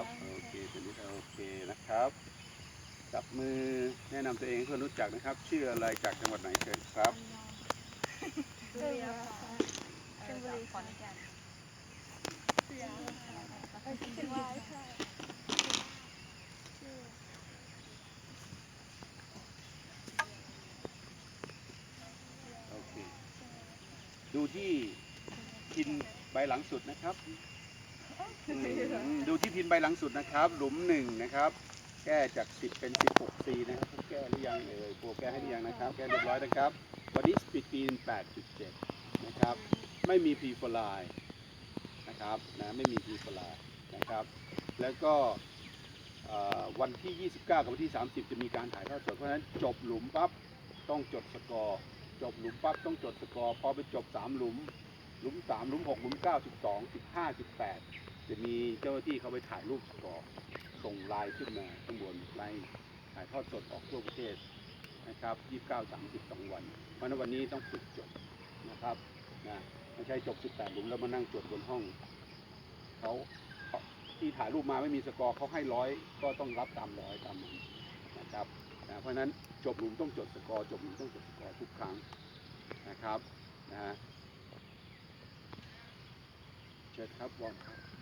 ับโอเคเป็นนิดโอเคนะครับ จับมือแนะนำตัวเองให้เพื่อนรู้จักนะครับ ชื่ออะไรจากจังหวัดไหนเชิญครับเชียงบุรีขอนแก่นเชียงรายค่ะโอเค ดูที่พินใบหลังสุดนะครับอืมดูที่พิน ใบหลังสุดนะครับ หลุมหนึ่งนะครับ แก้จาก 10 เป็น 16ซีนะครับแก้หรือยังเอ่ยโปรแก้ให้หรือยังนะครับ แก้เรียบร้อยนะครับ วันนี้สปีดปีน8.7 นะครับ ไม่มีพีฟลายนะครับนะไม่มีพีฟลายนะครับ แล้วก็วันที่ 29 กับวันที่ 30 จะมีการถ่ายทอดสด เพราะฉะนั้นจบหลุมปั๊บต้องจดสกอร์ จบหลุมปั๊บต้องจดสกอร์ พอไปจบ 3 หลุม หลุม 3 หลุม 6 หลุม 9 12 15 18 จะมีเจ้าหน้าที่เขาไปถ่ายรูปสกอร์ส่งไลน์ขึ้นมาข้างบนไลน์ถ่ายทอดสดออกทั่วประเทศนะครับ 29 30 2วัน เพราะนั้นวันนี้ต้องฝึกจดนะครับนะไม่ใช่จบ 18หลุมแล้วมานั่งจดบนห้องเขาที่ถ่ายรูปมาไม่มีสกอร์เขาให้ร้อยก็ต้องรับตามร้อยตามนั้นนะครับนะเพราะนั้นจบหลุมต้องจดสกอร์จบหลุมต้องจดสกอร์ทุกครั้งนะครับนะเชิญครับบอลครับ